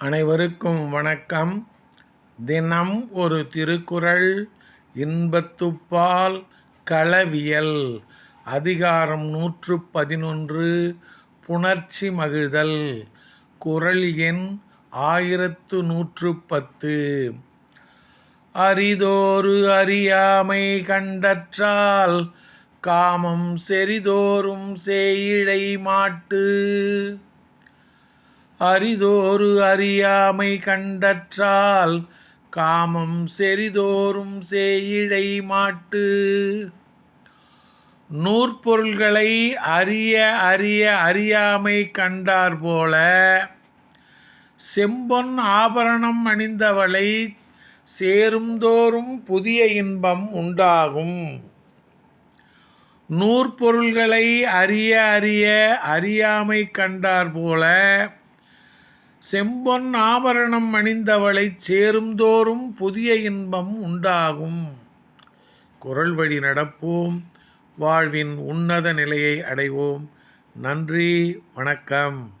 அனைவருக்கும் வணக்கம். தினம் ஒரு திருக்குறள் இன்பத்துப்பால் களவியல் அதிகாரம் நூற்று பதினொன்று புணர்ச்சி மகிழ்தல் குரல் எண் ஆயிரத்து நூற்று பத்து. அரிதோரு அறியாமை கண்டற்றால் காமம் செறிதோறும் சேயிழை மாட்டு. அரிதோரு அறியாமை கண்டற்றால் காமம் செறிதோறும் சேயிழை மாட்டு. நூற்பொருள்களை அறிய அறிய அறியாமை கண்டார் போல செம்பொன் ஆபரணம் அணிந்தவளை சேரும்தோறும் புதிய இன்பம் உண்டாகும். நூற்பொருள்களை அறிய அறிய அறியாமை கண்டார் போல செம்பொன் ஆபரணம் அணிந்தவளைச் சேரும்தோறும் புதிய இன்பம் உண்டாகும். குரல் வழி நடப்போம். வாழ்வின் உன்னத நிலையை அடைவோம். நன்றி. வணக்கம்.